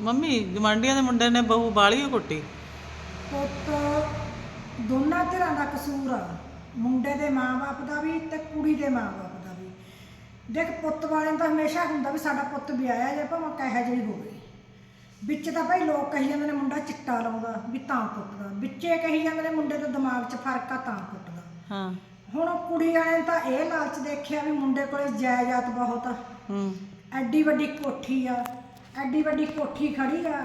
Mummy ਗਵਾਂਢੀਆਂ ਦੇ ਮੁੰਡੇ ਨੇ ਬਹੂ ਬਾਲੀ ਕੁੱਟੀ? ਪੁੱਤ ਦੋਨਾਂ ਧਿਰਾਂ ਦਾ ਕਸੂਰ ਆ। ਮੁੰਡੇ ਦੇ ਮਾਪੇ ਦਾ ਵੀ ਤੇ ਕੁੜੀ ਦੇ ਮਾਪੇ ਦਾ ਵੀ। ਦੇਖ ਪੁੱਤ ਵਾਲਿਆਂ ਦਾ ਹਮੇਸ਼ਾ ਹੁੰਦਾ ਵੀ ਸਾਡਾ ਪੁੱਤ ਵਿਆਹਿਆ ਜੇ ਭਾਵੇਂ ਕਹੇ ਜਿਹੀ ਹੋਵੇ। ਵਿੱਚ ਤਾਂ ਭਾਈ ਲੋਕ ਕਹੀ ਜਾਂਦੇ ਨੇ ਮੁੰਡਾ ਚਿੱਟਾ ਲਾਉਂਦਾ ਵੀ ਤਾਂ ਕੁੱਟਦਾ। ਵਿੱਚੇ ਕਹੀ ਜਾਂਦੇ ਨੇ ਮੁੰਡੇ ਦੇ ਦਿਮਾਗ 'ਚ ਫ਼ਰਕ ਆ ਤਾਂ ਕੁੱਟਦਾ। ਹਾਂ। ਹੁਣ ਕੁੜੀ ਵਾਲਿਆਂ ਨੇ ਤਾਂ ਇਹ ਲਾਲਚ ਦੇਖਿਆ ਵੀ ਮੁੰਡੇ ਕੋਲੇ ਜਾਇਦਾਦ ਬਹੁਤ ਆ। ਹੂੰ। ਐਡੀ ਵੱਡੀ ਕੋਠੀ ਆ ਐਡੀ ਵੱਡੀ ਕੋਠੀ ਖੜੀ ਆ।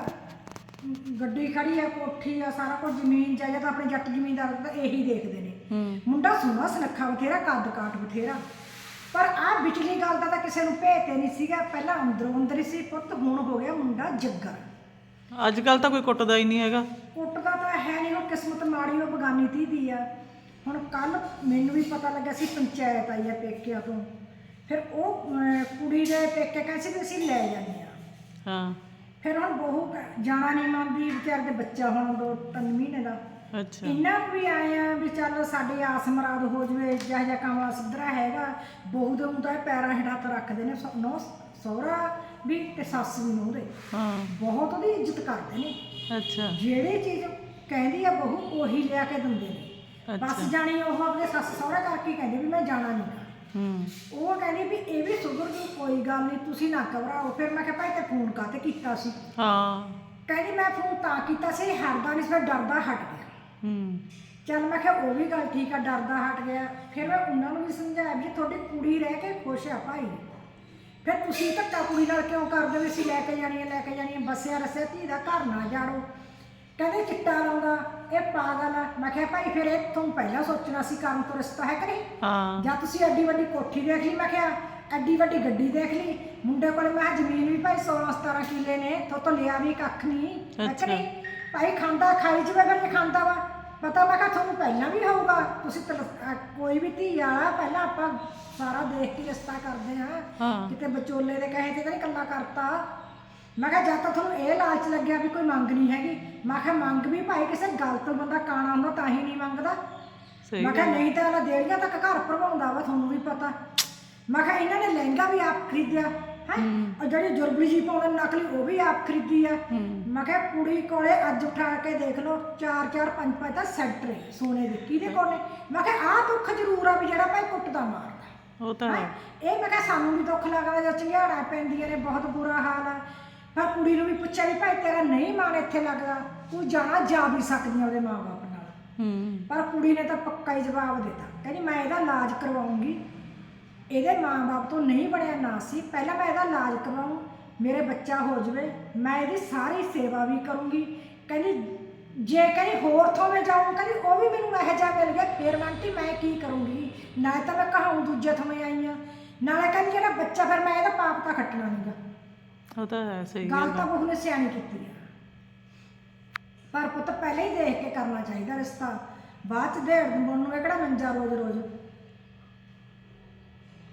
ਗੱਡੀ ਖੜੀ ਆ ਕੋਠੀ ਆ ਸਾਰਾ ਕੁਝ ਜ਼ਮੀਨ ਜਾਇਦਾਦ ਆਪਣੇ ਜੱਟ ਜ਼ਮੀਨਦਾਰ ਤਾਂ ਇਹੀ ਦੇਖਦੇ ਨੇ। ਮੁੰਡਾ ਸੋਹਣਾ ਸੁਨੱਖਾ ਬਥੇਰਾ ਕੱਦ ਕਾਠ ਬਥੇਰਾ। ਪਰ ਆਹ ਵਿਚਲੀ ਗੱਲ ਦਾ ਤਾਂ ਕਿਸੇ ਨੂੰ ਭੇਤ ਨਹੀਂ ਸੀਗਾ। ਪਹਿਲਾਂ ਅੰਦਰੋਂ ਅੰਦਰ ਹੀ ਸੀ ਪੁੱਤ ਹੁਣ ਹੋ ਗਿਆ ਮੁੰਡਾ ਜੱਗਰ। ਅੱਜ ਕੱਲ ਤਾਂ ਕੋਈ ਕੁੱਟਦਾ ਹੀ ਨਹੀਂ ਹੈਗਾ। ਕੁੱਟਦਾ ਤਾਂ ਹੈ ਨਹੀਂ ਹੁਣ ਕਿਸਮਤ ਮਾੜੀ ਉਹ ਬਗਾਨੀ ਧੀ ਦੀ ਆ। ਹੁਣ ਕੱਲ ਮੈਨੂੰ ਵੀ ਪਤਾ ਲੱਗਾ ਸੀ ਪੰਚਾਇਤ ਆਈ ਆ ਪੇਕਿਆਂ ਤੋਂ। ਫਿਰ ਉਹ ਕੁੜੀ ਦੇ ਪੇਕੇ ਕਹਿੰਦੇ ਸੀ ਵੀ ਅਸੀਂ ਲੈ ਜਾਂਦੇ ਆ। ਹਾਂ। ਫਿਰ ਹੁਣ ਬਹੂ ਕ- ਜਾਣਾ ਨਹੀਂ ਮੰਨਦੀ ਵਿਚਾਰ ਦੇ ਬੱਚਾ ਹੁਣ ਦੋ ਤਿੰਨ ਮਹੀਨੇ ਦਾ। ਅੱਛਾ। ਇਹਨਾਂ ਨੂੰ ਵੀ ਆਏ ਆ ਵੀ ਚੱਲ ਸਾਡੀ ਆਸ ਮਰਾਦ ਹੋ ਜਵੇ ਜਿਹਾ ਜਿਹਾ ਕਮਲਾ ਸਿੱਧਰਾ ਹੈਗਾ। ਬਹੂ ਦੇ ਹੁੰਦਾ ਪੈਰਾਂ ਹੇਠ ਹੱਥ ਰੱਖਦੇ ਨੇ ਨੋ ਸਹੁਰਾ ਵੀ ਤੇ ਸੱਸ ਵੀ ਨੂੰ ਦੇ। ਹਾਂ। ਬਹੁਤ ਉਹਦੀ ਇੱਜ਼ਤ ਕਰਦੇ ਨੇ। ਅੱਛਾ। ਜਿਹੜੀ ਚੀਜ਼ ਕਹਿੰਦੀ ਆ ਬਹੂ ਉਹੀ ਲਿਆ ਕੇ ਦਿੰਦੇ ਨੇ। ਬਸ ਅੱਛਾ ਜਾਣੀ ਉਹ ਆਪਣੇ ਸੱਸ ਸਹੁਰਾ ਕਰਕੇ ਕਹਿੰਦੇ ਵੀ ਮੈਂ ਜਾਣਾ ਨਹੀਂ ਹੂੰ। ਉਹ ਕਹਿੰਦੀ ਵੀ ਇਹ ਵੀ ਸੁਧਰ ਜੂ ਕੋਈ ਗੱਲ ਨਹੀਂ ਤੁਸੀਂ ਨਾ ਘਬਰਾਓ। ਫਿਰ ਮੈਂ ਕਿਹਾ ਭਾਈ ਤੇ ਫੋਨ ਕਾਤੇ ਕੀਤਾ ਸੀ? ਹਾਂ। ਕਹਿੰਦੀ ਮੈਂ ਫੋਨ ਤਾਂ ਕੀਤਾ ਸੀ ਹਰਦਾ ਨਹੀਂ ਸੀ ਡਰਦਾ ਹਟ ਗਿਆ। ਹੂੰ। ਚੱਲ ਮੈਂ ਕਿਹਾ ਉਹ ਵੀ ਗੱਲ ਠੀਕ ਆ ਡਰਦਾ ਹਟ ਗਿਆ। ਫਿਰ ਮੈਂ ਉਹਨਾਂ ਨੂੰ ਵੀ ਸਮਝਾਇਆ ਵੀ ਤੁਹਾਡੀ ਕੁੜੀ ਰਹਿ ਕੇ ਖੁਸ਼ ਆ ਭਾਈ। ਫਿਰ ਤੁਸੀਂ ਧੱਕਾ ਕੁੜੀ ਨਾਲ ਕਿਉਂ ਕਰਦੇ ਅਸੀਂ ਲੈ ਕੇ ਜਾਣੀ ਹੈ ਲੈ ਕੇ ਜਾਣੀ ਹੈ ਬਸਿਆ ਰਸਿਆ ਧੀ ਦਾ ਘਰ ਨਾ ਜਾੜੋ ਕਹਿੰਦੇ ਚਿੱਟਾ ਇਹ ਪਾਗਲ ਆ ਮੈਂ ਕਿਹਾ ਭਾਈ ਫਿਰ ਇਹ ਤੁਹਾਨੂੰ ਪਹਿਲਾਂ ਸੋਚਣਾ ਸੀ ਕਰਨ ਤੋਂ ਰਿਸ਼ਤਾ ਹੈ ਕਿ ਨਹੀਂ? ਹਾਂ। ਜਾਂ ਤੁਸੀਂ ਐਡੀ ਵੱਡੀ ਕੋਠੀ ਦੇਖ ਲਈ? ਮੈਂ ਕਿਹਾ ਐਡੀ ਵੱਡੀ ਗੱਡੀ ਦੇਖ ਲਈ? ਮੁੰਡੇ ਕੋਲ ਮੈਂ ਕਿਹਾ ਜ਼ਮੀਨ ਵੀ ਭਾਈ 16 17 ਕਿੱਲੇ ਨੇ ਤੋਂ ਤੋਂ ਲਿਆ ਵੀ ਕੱਖ ਨਹੀਂ? ਅੱਛਾ। ਨਹੀਂ ਭਾਈ ਖਾਂਦਾ ਖਾਈ ਜਵੇ ਫਿਰ ਨਹੀਂ ਖਾਂਦਾ ਵਾ। ਪਤਾ ਮੈਂ ਕਿਹਾ ਤੁਹਾਨੂੰ ਪਹਿਲਾਂ ਵੀ ਹੋਊਗਾ। ਤੁਸੀਂ ਕੋਈ ਵੀ ਧੀ ਵਾਲਾ ਪਹਿਲਾਂ ਆਪਾਂ ਸਾਰਾ ਦੇਖ ਕੇ ਰਿਸ਼ਤਾ ਕਰਦੇ ਹਾਂ। ਕਿਤੇ ਵਿਚੋਲੇ ਦੇ ਕਹੇ ਤੇ ਤਾਂ ਨਹੀਂ ਕੱਲਾ ਕਰਤਾ। ਮੈਂ ਕਿਹਾ ਜਦ ਤੱਕ ਤੁਹਾਨੂੰ ਇਹ ਲਾਲਚ ਲੱਗਿਆ ਵੀ ਕੋਈ ਮੰਗ ਨਹੀਂ ਹੈਗੀ ਮੈਂ ਕਿਹਾ ਮੰਗ ਵੀ ਭਾਈ ਕਿਸੇ ਗੱਲ ਤੋਂ ਬੰਦਾ ਕਾਣਾ ਹੁੰਦਾ ਤਾਂ ਹੀ ਨਹੀਂ ਮੰਗਦਾ। ਸਹੀ ਮੈਂ ਕਿਹਾ ਨਹੀਂ ਤਾਂ ਅਲਾ ਦੇੜੀਆਂ ਤੱਕ ਘਰ ਭਰਵਾਉਂਦਾ ਵਾ ਤੁਹਾਨੂੰ ਵੀ ਪਤਾ। ਮੈਂ ਕਿਹਾ ਇਹਨਾਂ ਨੇ ਲਹਿੰਗਾ ਵੀ ਆਪ ਖਰੀਦਿਆ ਹੈ? ਔਰ ਜਿਹੜੀ ਜੁਰਬਲੀ ਜੀ ਪਾਉਣ ਨਕਲੀ ਉਹ ਵੀ ਆਪ ਖਰੀਦੀ ਆ। ਮੈਂ ਕਿਹਾ ਕੁੜੀ ਕੋਲੇ ਅੱਜ ਉਠਾ ਕੇ ਦੇਖ ਲਓ 4 4 5 5 ਤਾਂ ਸੈਂਟਰ ਹੈ ਸੋਨੇ ਦੇ ਕਿਹਦੇ ਕੋਲ ਨੇ? ਮੈਂ ਕਿਹਾ ਆਹ ਦੁੱਖ ਜ਼ਰੂਰ ਆ ਵੀ ਜਿਹੜਾ ਭਾਈ ਕੁੱਟਦਾ ਮਾਰਦਾ। ਉਹ ਤਾਂ ਹੈਂ? ਹੈ। ਇਹ ਮੈਂ ਕਿਹਾ ਸਾਨੂੰ ਵੀ ਦੁੱਖ ਲੱਗਦਾ ਜਦ ਚੰਗਿਆੜਾ ਪੈਂਦੀਆਂ ਨੇ ਬਹੁਤ ਬੁਰਾ ਹਾਲ ਆ। ਪਰ ਕੁੜੀ ਨੂੰ ਵੀ ਪੁੱਛਿਆ ਵੀ ਭਾਈ ਤੇਰਾ ਨਹੀਂ ਮਨ ਇੱਥੇ ਲੱਗਦਾ ਤੂੰ ਜਾਣਾ ਜਾ ਵੀ ਸਕਦੀ ਆ ਉਹਦੇ ਮਾਂ-ਬਾਪ ਨਾਲ। ਹੂੰ। ਪਰ ਕੁੜੀ ਨੇ ਤਾਂ ਪੱਕਾ ਹੀ ਜਵਾਬ ਦਿੱਤਾ। ਕਹਿੰਦੀ ਮੈਂ ਇਹਦਾ ਇਲਾਜ ਕਰਵਾਉਂਗੀ। ਇਹਦੇ ਮਾਂ-ਬਾਪ ਤੋਂ ਨਹੀਂ ਬਣਿਆ ਨਾ ਸੀ। ਪਹਿਲਾਂ ਮੈਂ ਇਹਦਾ ਇਲਾਜ ਕਰਵਾਉਂ ਮੇਰੇ ਬੱਚਾ ਹੋ ਜਵੇ ਮੈਂ ਇਹਦੀ ਸਾਰੀ ਸੇਵਾ ਵੀ ਕਰੂੰਗੀ। ਕਹਿੰਦੀ ਜੇ ਕਹਿੰਦੀ ਹੋਰ ਥੋਂ ਮੈਂ ਜਾਊਂ ਕਹਿੰਦੀ ਉਹ ਵੀ ਮੈਨੂੰ ਇਹੋ ਜਿਹਾ ਮਿਲ ਗਿਆ ਫੇਰ ਮੈਂ ਆਂਟੀ ਮੈਂ ਕੀ ਕਰੂੰਗੀ? ਨਾ ਤਾਂ ਮੈਂ ਕਹਾਉਂ ਦੂਜੇ ਥੋਂ ਆਈ ਆ। ਨਾਲੇ ਕਹਿੰਦੀ ਜਿਹੜਾ ਬੱਚਾ ਫਿਰ ਮੈਂ ਇਹਦਾ ਪਾਪ ਤਾਂ ਖੱਟਣਾ ਨਹੀਂਗਾ ਉਹ ਤਾਂ ਹੈ ਸਹੀ ਗੱਲ ਤਾਂ। ਬਹੂ ਨੇ ਸਿਆਣੀ ਕੀਤੀ ਆ। ਪਰ ਪੁੱਤ ਪਹਿਲਾਂ ਹੀ ਦੇਖ ਕੇ ਕਰਨਾ ਚਾਹੀਦਾ ਰਿਸ਼ਤਾ। ਬਾਅਦ ਚ ਦੇੜ ਨੂੰ ਕਿਹੜਾ ਮੰਜਾ ਰੋਜ਼ ਰੋਜ਼